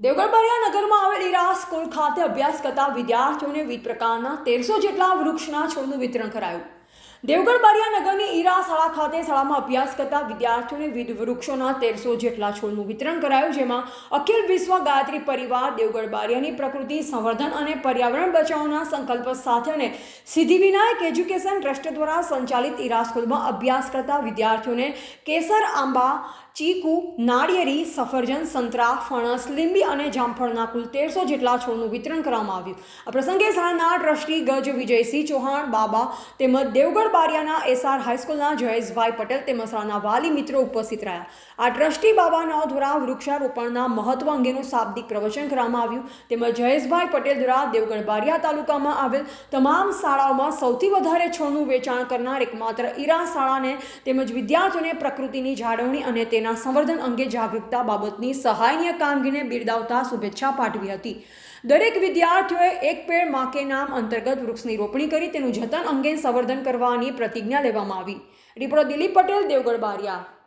દેવગઢ બારિયા નગરમાં આવેલ era school ખાતે અભ્યાસ કરતા વિદ્યાર્થીઓને વિવિધ પ્રકારના તેરસો જેટલા વૃક્ષના છોડનું વિતરણ કરાયું. દેવગઢ બારિયા નગરની ઈરા શાળા ખાતે શાળામાં અભ્યાસ કરતા વિદ્યાર્થીઓને વિવિધ વૃક્ષોના તેરસો જેટલા છોડનું વિતરણ કરાયું, જેમાં અખિલ વિશ્વ ગાયત્રી પરિવાર, દેવગઢ બારિયાની પ્રકૃતિ, સંવર્ધન અને પર્યાવરણ બચાવના સંકલ્પ સાથે અને સિદ્ધિવિનાયક એજ્યુકેશન ટ્રસ્ટ દ્વારા સંચાલિત ઈરા સ્કૂલમાં અભ્યાસ કરતા વિદ્યાર્થીઓને કેસર, આંબા, ચીકુ, નાળિયેરી, સફરજન, સંતરા, ફણસ, લીંબી અને જામફળના કુલ તેરસો જેટલા છોડનું વિતરણ કરવામાં આવ્યું. આ પ્રસંગે શાળાના ટ્રસ્ટી ગજ વિજયસિંહ ચૌહાણ, બાબા તેમજ દેવગઢ બારિયાના એસઆર હાઈસ્કૂલના જયેશભાઈ પટેલ તેમજ શાળાના વાલી મિત્રો ઉપસ્થિત રહ્યા. આ ટ્રસ્ટી બાબાના દ્વારા વૃક્ષારોપણના મહત્વ અંગેનું શાબ્દિક પ્રવચન કરવામાં આવ્યું. તેમજ જયેશભાઈ પટેલ દ્વારા દેવગઢ બારિયા તાલુકામાં આવેલ તમામ શાળાઓમાં સૌથી વધારે છોડનું વેચાણ કરનાર એકમાત્ર ઈરા શાળાને તેમજ વિદ્યાર્થીઓને પ્રકૃતિની જાળવણી અને તેના સંવર્ધન અંગે જાગૃતતા બાબતની સહાયનીય કામગીરીને બિરદાવતા શુભેચ્છા પાઠવી હતી. દરેક વિદ્યાર્થીઓએ એક પેડમાં કે નામ અંતર્ગત વૃક્ષની રોપણી કરી, તેનું જતન અંગે સંવર્ધન કરવાની પ્રતિજ્ઞા લેવામાં આવી. રિપોર્ટર દિલીપ પટેલ, દેવગઢ બારિયા.